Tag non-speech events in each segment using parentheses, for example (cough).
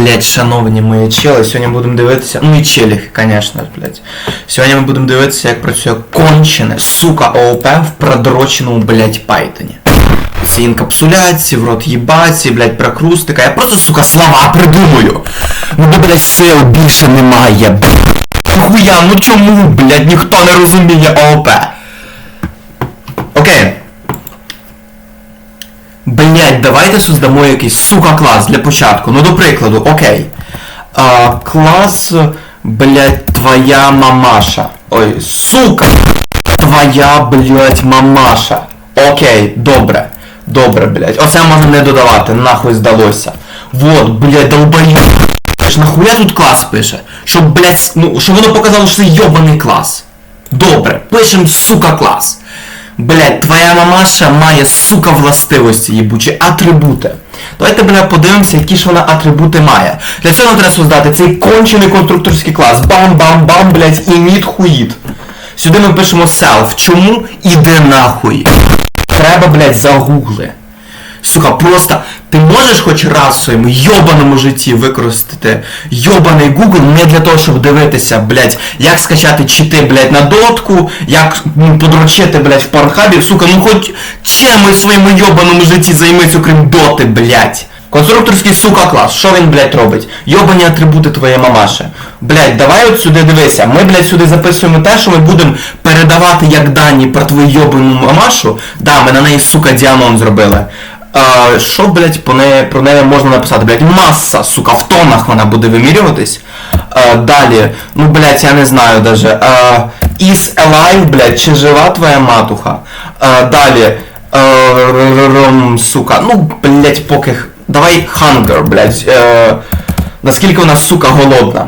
блядь, шановні мої чели, сьогодні будемо дивитися. Ну і челі, звісно, блядь. Сьогодні ми будемо дивитися, як працює кончене, сука, ООП в продроченому, блядь, пайтоні. Ці інкапсуляції, в рот їбаці, блядь, прокрустика. Я просто, сука, слова придумую. Ну бо, блядь, сил більше немає. Хуя, ну чому, блядь, ніхто не розуміє ООП? Окей. Блять, давайте создамо якийсь сука клас для початку. Ну, до прикладу, окей. А, клас, блять, твоя мамаша. Ой, сука! Твоя, блять, мамаша. Окей, добре. Добре, блять. Оце можна не додавати, нахуй здалося. Вот, блять, долбаю. Нахуя тут клас пише? Щоб, блять, ну, щоб воно показало, що це йобаний клас. Добре, пишем, сука, клас. Блять, твоя мамаша має, сука, властивості їбучі, атрибути. Давайте, бля, подивимося, які ж вона атрибути має. Для цього нам треба создати цей кончений конструкторський клас. Бам-бам-бам, блять, ініт хуїт. Сюди ми пишемо self. Чому? Іди нахуй. Треба, блять, загугли. Сука, просто ти можеш хоч раз в своєму йобаному житті використати йобаний Google не для того, щоб дивитися, блядь, як скачати чити, блядь, на дотку, як ну, подрочити, блядь, в порнхабі, сука, ну хоч чим у своєму йобаному житті займись, окрім доти, блядь. Конструкторський сука клас, що він, блядь, робить? Йобані атрибути твоєї мамаші. Блядь, давай от сюди дивися. Ми, блядь, сюди записуємо те, що ми будемо передавати як дані про твою йобану мамашу. Да, ми на неї, сука, діамон зробили. Що, блядь, по неї, про неї можна написати, блядь, маса, сука, в тонах вона буде вимірюватись. А, далі, ну, блядь, я не знаю даже. А, is alive, блядь, чи жива твоя матуха? А, далі, а, сука, ну, блядь, поки... Давай hunger, блядь. Е, наскільки вона, сука, голодна.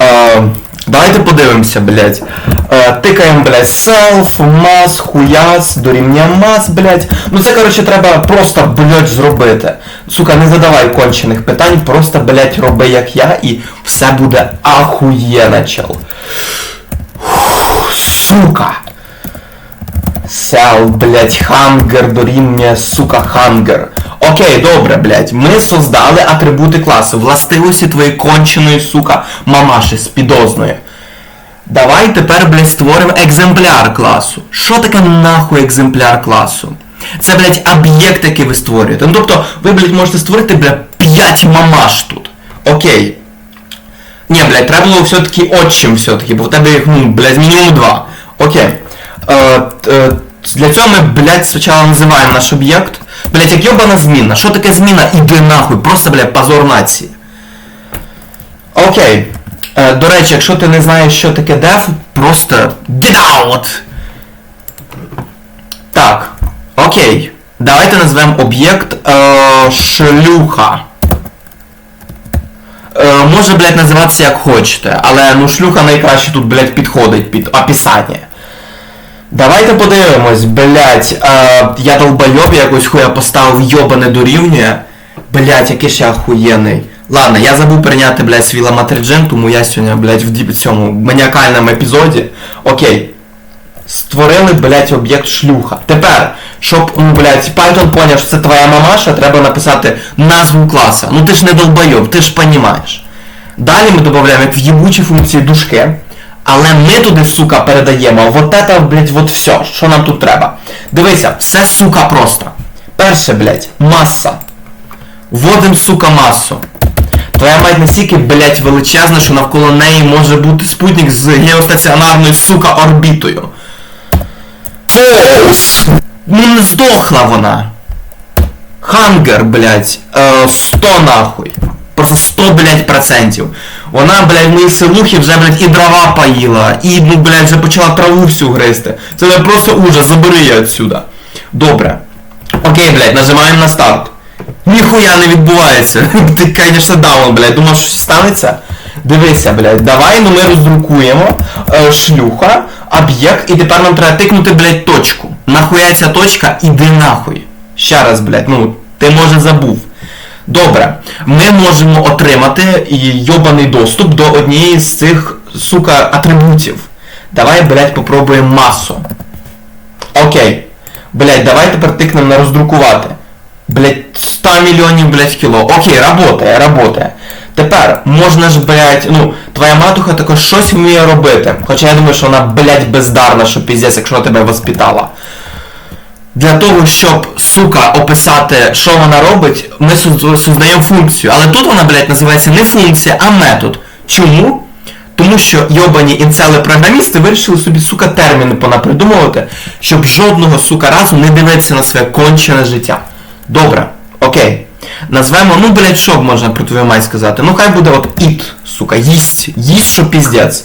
Е, давайте подивимося, блядь. Е, тикаємо, блядь, self, mass, хуяс, дорівнює mass, блядь. Ну це, коротше, треба просто, блядь, зробити. Сука, не задавай кончених питань, просто, блядь, роби як я, і все буде ахуєнно, чел. Сука. Сел, блять, хангер дорівнює, сука, хангер. Окей, добре, блять. Ми создали атрибути класу, властивості твоєї конченої, сука, мамаші спідозної. Давай тепер, блядь, створимо екземпляр класу. Що таке нахуй екземпляр класу? Це, блядь, об'єкт, який ви створюєте. Ну тобто, ви, блядь, можете створити, блядь, 5 мамаш тут. Окей. Ні, блядь, треба було все-таки отчим все-таки, бо в тебе їх, ну, блядь, мінімум два. Окей. Е, е, для цього ми, блядь, спочатку називаємо наш об'єкт. Блядь, як йобана зміна. Що таке зміна? Іди нахуй. Просто, блядь, позор нації. Окей. Е, до речі, якщо ти не знаєш, що таке def, просто get out! Так. Окей. Давайте назвемо об'єкт е, шлюха. Е, може, блядь, називатися як хочете, але ну шлюха найкраще тут, блядь, підходить під описання. Давайте подивимось, блядь, е, я долбойоб якось хуя поставив йобане дорівнює. Блядь, який ж я охуєнний. Ладно, я забув прийняти, блядь, свій ламатриджин, тому я сьогодні, блядь, в цьому маніакальному епізоді. Окей. Створили, блядь, об'єкт шлюха. Тепер, щоб, ну, блядь, Python поняв, що це твоя мамаша, треба написати назву класа. Ну ти ж не долбойоб, ти ж понімаєш. Далі ми додаємо як в їбучі функції дужки. Але ми туди, сука, передаємо вот это, блядь, вот все, що нам тут треба. Дивися, все, сука, просто. Перше, блядь, маса. Вводим, сука, масу. Твоя мать настільки, блядь, величезна, що навколо неї може бути спутник з геостаціонарною, сука, орбітою. Фолс! Ну не здохла вона. Хангер, блядь, е, 100 нахуй. Просто 100, блядь, процентів. Вона, блядь, в моїй вже, блядь, і дрова поїла, і, ну, блядь, вже почала траву всю гризти. Це блядь, просто ужас, забери її отсюда. Добре. Окей, блядь, нажимаємо на старт. Ніхуя не відбувається. (laughs) Ти, конечно, даун, блядь, думав, що станеться? Дивися, блядь, давай ну ми роздрукуємо е, шлюха, об'єкт, і тепер нам треба тикнути, блядь, точку. Нахуя ця точка, іди нахуй. Ще раз, блядь, ну, ти може забув. Добре, ми можемо отримати йобаний доступ до однієї з цих, сука, атрибутів. Давай, блядь, попробуємо масу. Окей. Блядь, давай тепер тикнемо на роздрукувати. Блядь, 100 мільйонів, блядь, кіло. Окей, работає, работає. Тепер можна ж, блядь, ну, твоя матуха також щось вміє робити. Хоча я думаю, що вона, блядь, бездарна, що піздець, якщо тебе воспитала. Для того, щоб, сука, описати, що вона робить, ми созд- создаємо функцію. Але тут вона, блядь, називається не функція, а метод. Чому? Тому що йобані інцели-програмісти вирішили собі, сука, терміни понапридумувати, щоб жодного, сука, разу не дивитися на своє кончене життя. Добре, окей. Назвемо, ну, блядь, що можна про твою мать сказати? Ну, хай буде от іт, сука, їсть. Їсть, що піздець.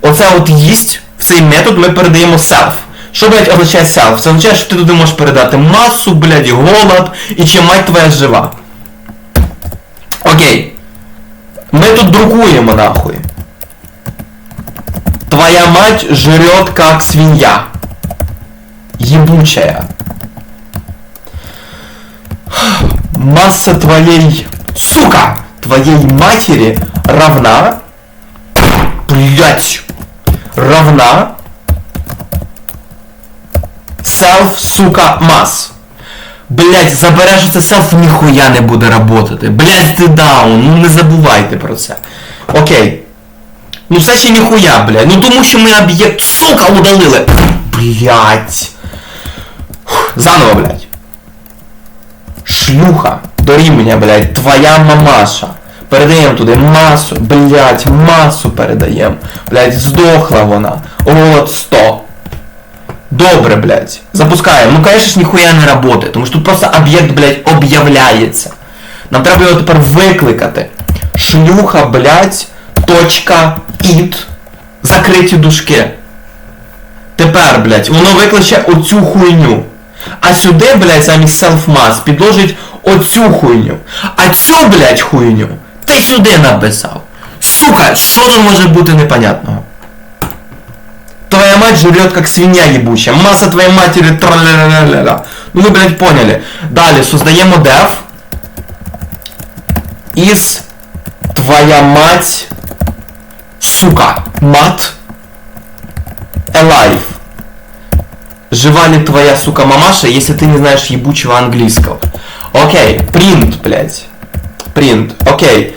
Оце от їсть, в цей метод ми передаємо self. Що, блядь, означає self? Це означає, що ти туди можеш передати масу, блядь, голод, і чи мать твоя жива. Окей. Мы тут друкуємо нахуй. Твоя мать жрет как свинья. Ебучая. Масса твоей... Сука! Твоей матери равна... Блять! Равна... Self, сука, масс. Блять, забереш це селф, ніхуя не буде работати. Блять, ти даун, ну не забувайте про це. Окей. Ну це ще ніхуя, блядь. Ну тому що ми об'єкт, сука, удалили. Блять. Заново, блядь. Шлюха. Дорівнює, блядь, твоя мамаша. Передаємо туди масу, блять, масу передаємо. Блять, здохла вона. От 100. Добре, блядь. Запускаємо. Ну, конечно ж, ніхуя не работає, тому що тут просто об'єкт, блядь, об'являється. Нам треба його тепер викликати. Шлюха, блядь, точка, it, закриті дужки. Тепер, блядь, воно викличе оцю хуйню. А сюди, блядь, замість self-mass підложить оцю хуйню. А цю, блядь, хуйню ти сюди написав. Сука, що тут може бути непонятного? Мать жрет как свинья ебучая. Масса твоей матери тра-ля-ля-ля-ля. Ну вы, блядь, поняли. Далее, создаем def из твоя мать, сука, мат, alive. Жива ли твоя, сука, мамаша, если ты не знаешь ебучего английского? Окей, принт, блядь. Принт, окей.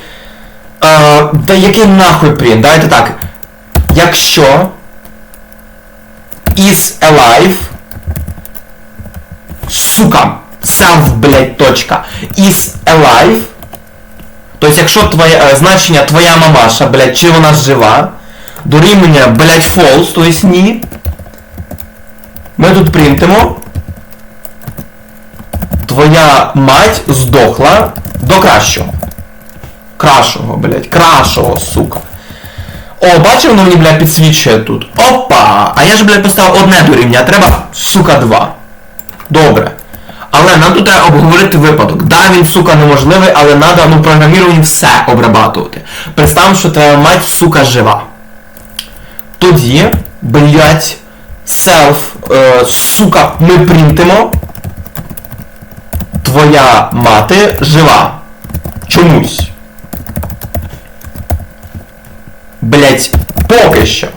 Е, да який нахуй принт? Давайте так. Якщо is alive. Сука. Self, блядь, точка. Is alive. Тобто, якщо твоє е, значення твоя мамаша, блядь, чи вона жива, дорівнює, блядь, false, тобто ні. Ми тут принтимо. Твоя мать здохла до кращого. Кращого, блядь, кращого, сука. О, бачив, воно мені, бля, підсвічує тут. Опа! А я ж, блядь, поставив одне дорівня, а треба, сука, два. Добре. Але нам тут треба обговорити випадок. Да, він, сука, неможливий, але треба, ну, програміровані все обрабатувати. Представимо, що твоя мать, сука, жива. Тоді, блядь, self, е, сука, ми принтимо. Твоя мати жива. Чомусь. Блять, поки що.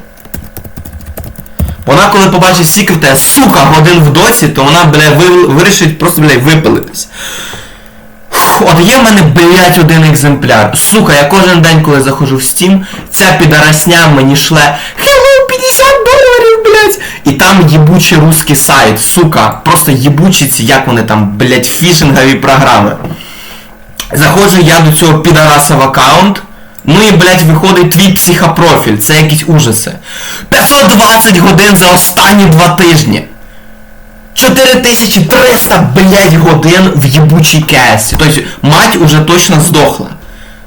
Вона коли побачить стільки сука, годин в доці, то вона, бля, ви- вирішить просто, блядь, випилитись. Фух, От є в мене, блядь, один екземпляр. Сука, я кожен день, коли заходжу в Steam, ця підарасня мені шле Hello, 50 доларів, блядь! І там єбучий русський сайт, сука, просто єбучі ці, як вони там, блядь, фішингові програми. Заходжу я до цього підараса в аккаунт. І, блядь, виходить твій психопрофіль. Це якісь ужаси. 520 годин за останні два тижні. 4300, блядь, годин в єбучій кесі. Тобто, мать уже точно здохла.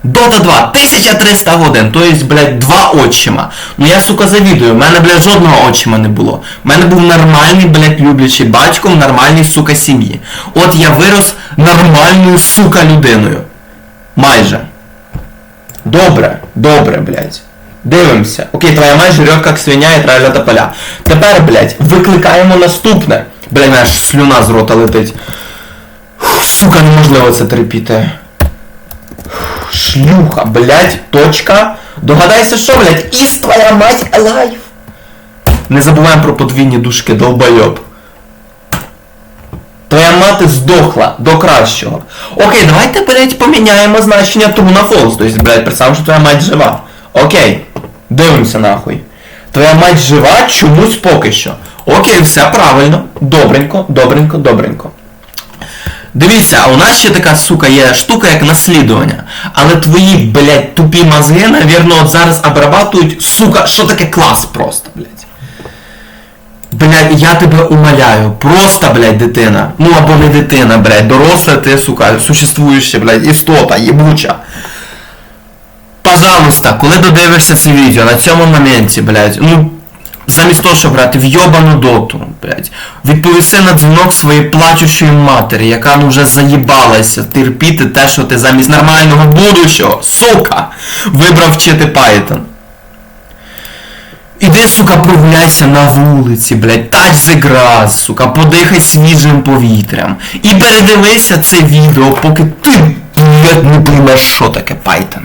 Дота 2, 1300 годин, то есть, блядь, два отчима. Ну я, сука, завідую, в мене, блядь, жодного отчима не було. У мене був нормальний, блядь, люблячий батько в нормальній, сука, сім'ї. От я вирос нормальною, сука, людиною. Майже. Добре, добре, блядь. Дивимося. Окей, твоя мать жрет как свиня і траля та поля. Тепер, блядь, викликаємо наступне. Блядь, мене аж слюна з рота летить. Сука, неможливо це терпіти. Шлюха, блядь, точка. Догадайся, що, блядь, із твоя мать alive. Не забуваємо про подвійні дужки, долбойоб. Твоя мати здохла до кращого. Окей, давайте, блядь, поміняємо значення true на false. Тобто, блядь, представимо, що твоя мать жива. Окей. Дивимося нахуй. Твоя мать жива чомусь поки що. Окей, все правильно. Добренько, добренько, добренько. Дивіться, а у нас ще така, сука, є штука, як наслідування. Але твої, блядь, тупі мозги, навірно, от зараз обрабатують, сука, що таке клас просто, блядь. Блядь, я тебе умоляю, просто, блядь, дитина. Ну або не дитина, блядь, доросла ти, сука, существуюча, блядь, істота, єбуча. Пожалуйста, коли додивишся це відео, на цьому моменті, блядь, ну, замість того, щоб брати в йобану доту, блядь, відповісти на дзвінок своєї плачущої матері, яка ну вже заїбалася терпіти те, що ти замість нормального будущого, сука, вибрав вчити Python. Іди, сука, прогуляйся на вулиці, блядь, тач the сука, подихай свіжим повітрям. І передивися це відео, поки ти, блядь, не приймеш, що таке Python.